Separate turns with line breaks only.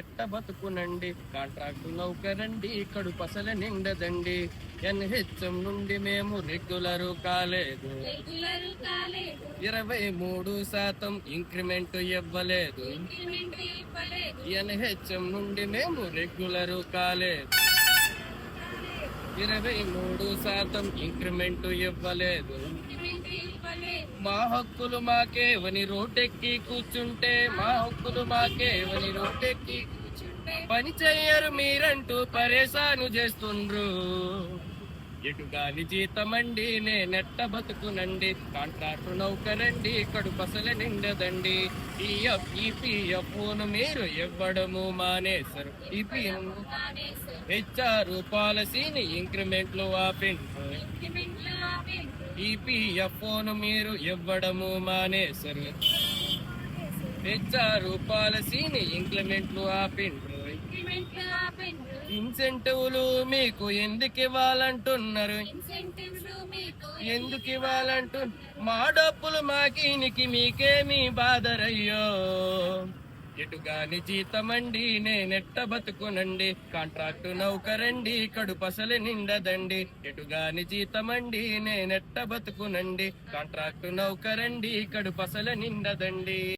ఎట్ట బతుకునండి contract నౌకరండి కడుపసల నిండదండి. NHM నుండి మేము రెగ్యులర్ కాలేదు. ఇరవై మూడు శాతం ఇంక్రిమెంట్ ఇవ్వలేదు. ఎన్హెచ్ఎం నుండి మేము రెగ్యులర్ కాలేదు. ఇరవై మూడు శాతం ఇంక్రిమెంట్ ఇవ్వలేదు. మా హక్కులు మాకేవని రోడ్డెక్కి కూర్చుంటే మా హక్కులు మాకేవని రోడ్డెక్కి
కూర్చుంటే
పని చెయ్యరు మీరంటూ పరేశాను చేస్తుండ్రు. ఎటుగాని జీతమండి నేనెట్ట బతుకునండి. కాంట్రాక్టు నౌకరండి కడుపసల నిండదండి. ఈపీఎఫ్ను మీరు ఇవ్వడము మానేశారు
మానేశారు.
హెచ్ఆర్ పాలసీని ఇంక్రిమెంట్లు ఆపిండ్రు. ఈపీఎఫ్ఓను మీరు ఇవ్వడము మానేశారు పాలసీని ఇంప్లిమెంట్లు ఆపిండ్రు. ఇన్సెంటివ్లు మీకు ఎందుకు ఇవ్వాలంటున్నారు? ఎందుకు ఇవ్వాలంటు? మా డబ్బులు మాకీనికి మీకేమీ బాధరయ్యో. ఎటుగాని జీతమండి నేనెట్ట బతుకునండి. కాంట్రాక్టు నౌకరండి కడుపసలు నిండదండి. ఎటుగాని జీతమండి నేనెట్ట బతుకునండి. కాంట్రాక్టు నౌకరండి కడుపసలు నిండదండి.